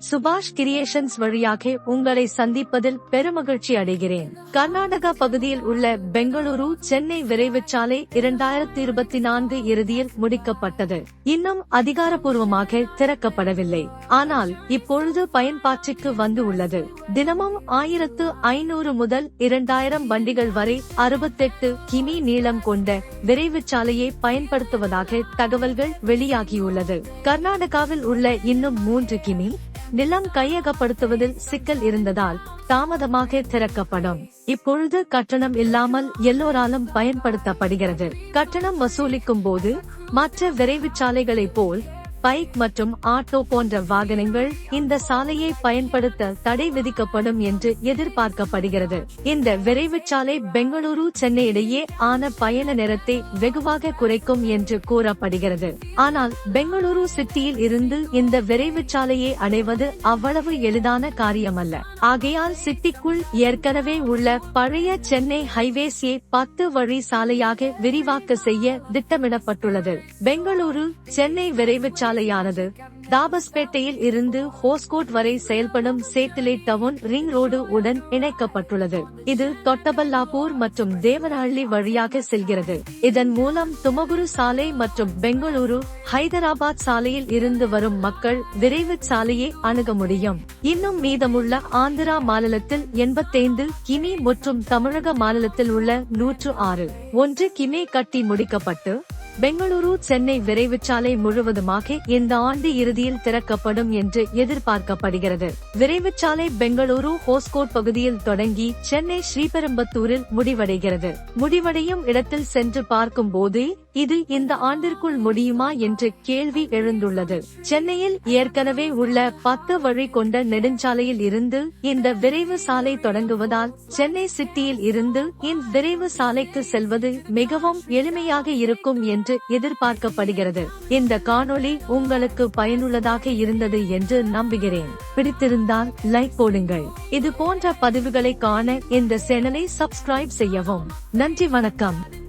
சுபாஷ் கிரியேஷன்ஸ் வழியாக உங்களை சந்திப்பதில் பெருமகிழ்ச்சி அடைகிறேன். கர்நாடகா பகுதியில் உள்ள பெங்களூரு சென்னை விரைவுச்சாலை இரண்டாயிரத்தி இருபத்தி நான்கு இறுதியில் முடிக்கப்பட்டது. இன்னும் அதிகாரப்பூர்வமாக திறக்கப்படவில்லை. ஆனால் இப்பொழுது பயன்பாட்டிற்கு வந்து உள்ளது. தினமும் ஆயிரத்து ஐநூறு முதல் இரண்டாயிரம் வண்டிகள் வரை அறுபத்தெட்டு கிமி நீளம் கொண்ட விரைவுச்சாலையை பயன்படுத்துவதாக தகவல்கள் வெளியாகியுள்ளது. கர்நாடகாவில் உள்ள இன்னும் மூன்று கிமி நிலம் கையகப்படுத்துவதில் சிக்கல் இருந்ததால் தாமதமாக திறக்கப்படும். இப்பொழுது கட்டணம் இல்லாமல் எல்லோராலும் பயன்படுத்தப்படுகிறது. கட்டணம் வசூலிக்கும் போது மற்ற விரைவுச்சாலைகளைப் போல் பைக் மற்றும் ஆட்டோ போன்ற வாகனங்கள் இந்த சாலையை பயன்படுத்த தடை விதிக்கப்படும் என்று எதிர்பார்க்கப்படுகிறது. இந்த விரைவுச்சாலை பெங்களூரு சென்னை இடையே ஆன பயண நேரத்தை வெகுவாக குறைக்கும் என்று கூறப்படுகிறது. ஆனால் பெங்களூரு சிட்டியில் இருந்து இந்த விரைவுச்சாலையை அடைவது அவ்வளவு எளிதான காரியமல்ல. ஆகையால் சிட்டிக்குள் ஏற்கனவே உள்ள பழைய சென்னை ஹைவேஸை பத்து வழி சாலையாக விரிவாக்க செய்ய திட்டமிடப்பட்டுள்ளது. பெங்களூரு சென்னை விரைவு சாலை சாலையானது. தாபஸ்பேட்டையில் இருந்து ஹோஸ்கோட் வரை செயல்படும் சேட்டிலைட் டவுன் ரிங் ரோடு உடன் இணைக்கப்பட்டுள்ளது. இது தொட்டபல்லாப்பூர் மற்றும் தேவனஹள்ளி வழியாக செல்கிறது. இதன் மூலம் துமகுரு சாலை மற்றும் பெங்களூரு ஹைதராபாத் சாலையில் இருந்து வரும் மக்கள் விரைவு சாலையை அணுக முடியும். இன்னும் மீதமுள்ள ஆந்திரா மாநிலத்தில் எண்பத்தைந்து கிமி மற்றும் தமிழக மாநிலத்தில் உள்ள நூற்று ஆறு. ஒன்று கிமி கட்டி முடிக்கப்பட்டு பெங்களூரு சென்னை விரைவுச்சாலை முழுவதுமாக இந்த ஆண்டு இறுதியில் திறக்கப்படும் என்று எதிர்பார்க்கப்படுகிறது. விரைவுச்சாலை பெங்களூரு ஹோஸ்கோட் பகுதியில் தொடங்கி சென்னை ஸ்ரீபெரும்பத்தூரில் முடிவடைகிறது. முடிவடையும் இடத்தில் சென்று பார்க்கும் போது இது இந்த ஆண்டிற்குள் முடியுமா என்று கேள்வி எழுந்துள்ளது. சென்னையில் ஏற்கனவே உள்ள பத்து வழி கொண்ட நெடுஞ்சாலையில் இருந்து இந்த விரைவு சாலை தொடங்குவதால் சென்னை சிட்டியில் இருந்து இந்த விரைவு சாலைக்கு செல்வது மிகவும் எளிமையாக இருக்கும் என்று எதிர்பார்க்கப்படுகிறது. இந்த காணொளி உங்களுக்கு பயனுள்ளதாக இருந்தது என்று நம்புகிறேன். பிடித்திருந்தால் லைக் போடுங்கள். இது போன்ற பதிவுகளை காண இந்த சேனலை சப்ஸ்கிரைப் செய்யவும். நன்றி வணக்கம்.